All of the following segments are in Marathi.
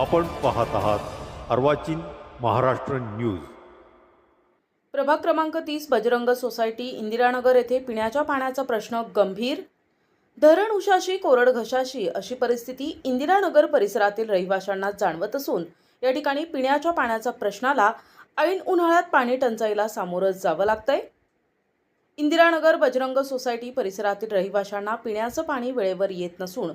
आपण पाहत आहात अर्वाचीन महाराष्ट्र न्यूज. प्रभाग क्रमांक तीस बजरंग सोसायटी इंदिरानगर येथे पिण्याच्या पाण्याचा प्रश्न गंभीर. धरण उशाशी कोरड घशाशी अशी परिस्थिती इंदिरानगर परिसरातील रहिवाशांना जाणवत असून या ठिकाणी पिण्याच्या पाण्याच्या प्रश्नाला ऐन उन्हाळ्यात पाणी टंचाईला सामोरं जावं लागतंय. इंदिरानगर बजरंग सोसायटी परिसरातील रहिवाशांना पिण्याचं पाणी वेळेवर येत नसून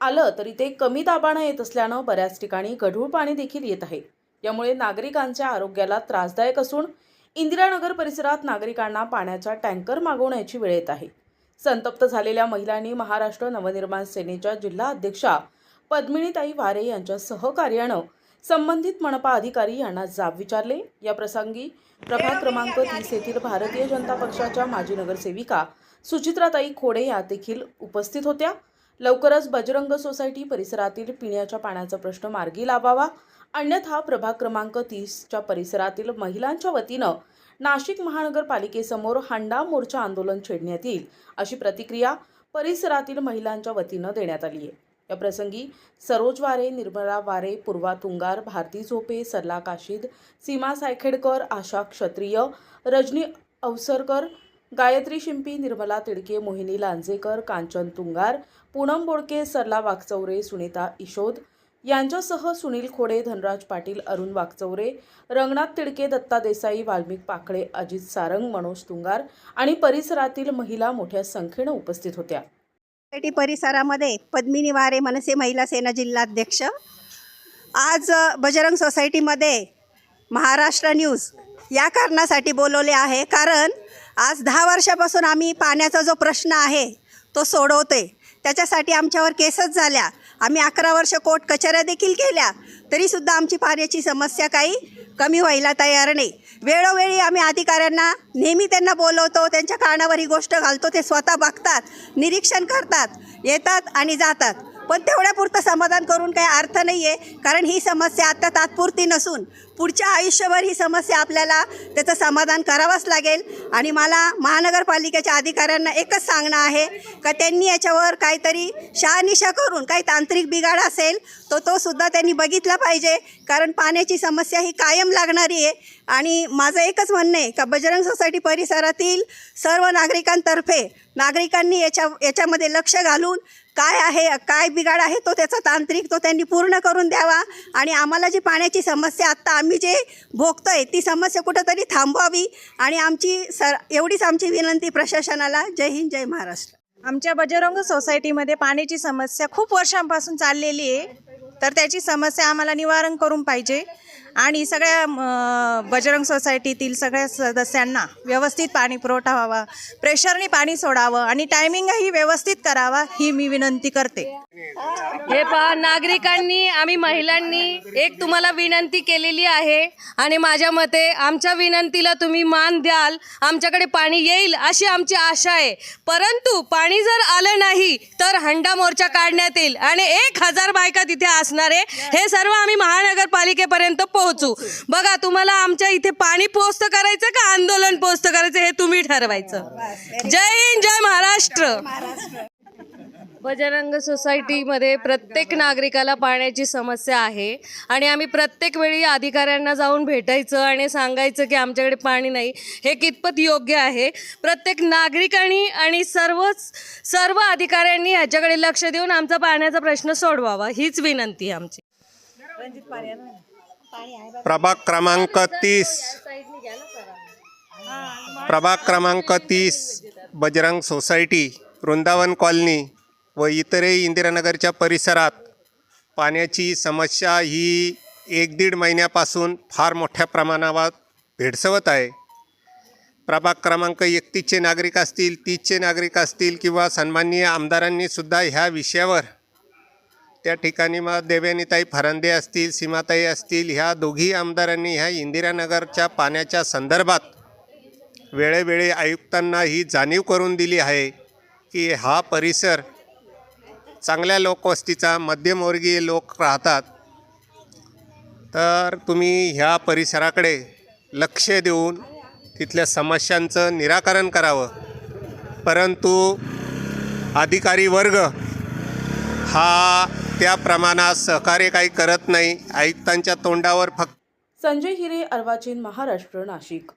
आलं तरी ते कमी दाबानं येत असल्यानं बऱ्याच ठिकाणी गढूळ पाणी देखील येत आहे. यामुळे नागरिकांच्या आरोग्याला त्रासदायक असून इंदिरानगर परिसरात नागरिकांना पाण्याचा टँकर मागवण्याची वेळ येत आहे. संतप्त झालेल्या महिलांनी महाराष्ट्र नवनिर्माण सेनेच्या जिल्हा अध्यक्षा पद्मिनीताई वारे यांच्या सहकार्यानं संबंधित मनपा अधिकारी यांना जाब विचारले. या प्रसंगी प्रभाग क्रमांक तीस येथील भारतीय जनता पक्षाच्या माजी नगरसेविका सुचित्राताई खोडे या देखील उपस्थित होत्या. लवकरच बजरंग सोसायटी परिसरातील पिण्याच्या पाण्याचा प्रश्न मार्गी लावावा. अन्यथा प्रभाग क्रमांक तीसच्या परिसरातील महिलांच्या वतीनं नाशिक महानगरपालिकेसमोर हांडा मोर्चा आंदोलन छेडण्यात येईल अशी प्रतिक्रिया परिसरातील महिलांच्या वतीनं देण्यात आली आहे. या प्रसंगी सरोज वारे निर्मला वारे पूर्वा तुंगार भारती झोपे सरला काशीद सीमा सायखेडकर आशा क्षत्रिय रजनी अवसरकर गायत्री शिंपी निर्मला तिडके मोहिनी लांजेकर कांचन तुंगार पूनम बोडके सरला वाघचौरे सुनीता इशोद यांच्यासह सुनील खोडे धनराज पाटील अरुण वाघचौरे रंगनाथ तिडके दत्ता देसाई वाल्मिक पाकळे अजित सारंग मनोज तुंगार आणि परिसरातील महिला मोठ्या संख्येनं उपस्थित होत्या. सोसायटी परिसरामध्ये पद्मिनी वारे मनसे महिला सेना जिल्हाध्यक्ष. आज बजरंग सोसायटीमध्ये महाराष्ट्र न्यूज या कारणासाठी बोलवले आहे. कारण आज दहा वर्षापासून आम्ही पाण्याचा जो प्रश्न आहे तो सोडवते त्याच्यासाठी आमच्यावर केसच झाल्या. आम्ही अकरा वर्ष कोर्ट कचऱ्या देखील केल्या. तरीसुद्धा आमची पाण्याची समस्या काही कमी व्हायला तयार नाही. वेळोवेळी आम्ही अधिकाऱ्यांना नेहमी त्यांना बोलवतो त्यांच्या कानावर ही गोष्ट घालतो ते स्वतः बघतात निरीक्षण करतात येतात आणि जातात. पण तेवढ्यापुरतं समाधान करून काही अर्थ नाही आहे कारण ही समस्या आत्ता तात्पुरती नसून पुढच्या आयुष्यभर ही समस्या आपल्याला त्याचं समाधान करावंच लागेल. आणि मला महानगरपालिकेच्या अधिकाऱ्यांना एकच सांगणं आहे का त्यांनी याच्यावर काहीतरी शहानिशा करून काही तांत्रिक बिघाड असेल तो तो सुद्धा त्यांनी बघितला पाहिजे. कारण पाण्याची समस्या ही कायम लागणारी आहे. आणि माझं एकच म्हणणं आहे का बजरंग सोसायटी परिसरातील सर्व नागरिकांतर्फे नागरिकांनी याच्या याच्यामध्ये लक्ष घालून काय आहे काय बिघाड आहे तो त्याचा तांत्रिक तो त्यांनी पूर्ण करून द्यावा. आणि आम्हाला जी पाण्याची समस्या आत्ता आम्ही आम्ही जे भोगतोय ती समस्या कुठंतरी थांबवावी आणि आमची सर एवढीच आमची विनंती प्रशासनाला. जय हिंद जय महाराष्ट्र. आमच्या बजरंग सोसायटीमध्ये पाण्याची समस्या खूप वर्षांपासून चाललेली आहे. तर त्याची समस्या आम्हाला निवारण करून पाहिजे. आणि सगळ्या बजरंग सोसायटीतील सगळ्या सदस्यांना व्यवस्थित पाणी पुरवठा व्हावा प्रेशरने पाणी सोडावं आणि टायमिंगही व्यवस्थित करावा ही मी विनंती करते. हे पहा नागरिकांनी आम्ही महिलांनी एक तुम्हाला विनंती केलेली आहे आणि माझ्या मते आमच्या विनंतीला तुम्ही मान द्याल आमच्याकडे पाणी येईल अशी आमची आशा आहे. परंतु पाणी जर आलं नाही तर हंडा मोर्चा काढण्यात येईल आणि एक हजार बायका तिथे असणार आहे. हे सर्व आम्ही महानगरपालिकेपर्यंत पोहोचू. बघा तुम्हाला आमच्या इथे पाणी पोस्त करायचं का आंदोलन पोस्त करायचं हे तुम्ही ठरवायचं. जय हिंद जय महाराष्ट्र. बजरंग सोसायटीमध्ये प्रत्येक नागरिकाला पाण्याची समस्या आहे आणि आम्ही प्रत्येक वेळी अधिकाऱ्यांना जाऊन भेटायचं आणि सांगायचं की आमच्याकडे पाणी नाही हे कितपत योग्य आहे. प्रत्येक नागरिकांनी आणि सर्वच सर्व अधिकाऱ्यांनी ह्याच्याकडे लक्ष देऊन आमचा पाण्याचा प्रश्न सोडवावा हीच विनंती आहे आमची प्रभाग क्रमांक तीस. प्रभाग क्रमांक तीस बजरंग सोसायटी वृंदावन कॉलनी व इतरही इंदिरानगरच्या परिसरात पाण्याची समस्या ही एक दीड महिन्यापासून फार मोठ्या प्रमाणावर भेडसवत आहे. प्रभाग क्रमांक एकतीसचे नागरिक असतील तीसचे नागरिक असतील किंवा सन्माननीय आमदारांनी सुद्धा ह्या विषयावर त्या ठिकाणी मग देवयानीताई फरांदे असतील सीमाताई असतील ह्या दोघी आमदारांनी ह्या इंदिरानगरच्या पाण्याच्या संदर्भात वेळोवेळी आयुक्तांना ही जाणीव करून दिली आहे की हा परिसर चांगल्या लोकवस्तीचा मध्यमवर्गीय लोक राहतात. तर तुम्ही ह्या परिसराकडे लक्ष देऊन तिथल्या समस्यांचं निराकरण करावं. परंतु अधिकारी वर्ग हा त्या प्रमाणात सहकार्य काही करत नाही. आयुक्तांच्या तोंडावर फक्त संजय हिरे अर्वाचीन महाराष्ट्र नाशिक.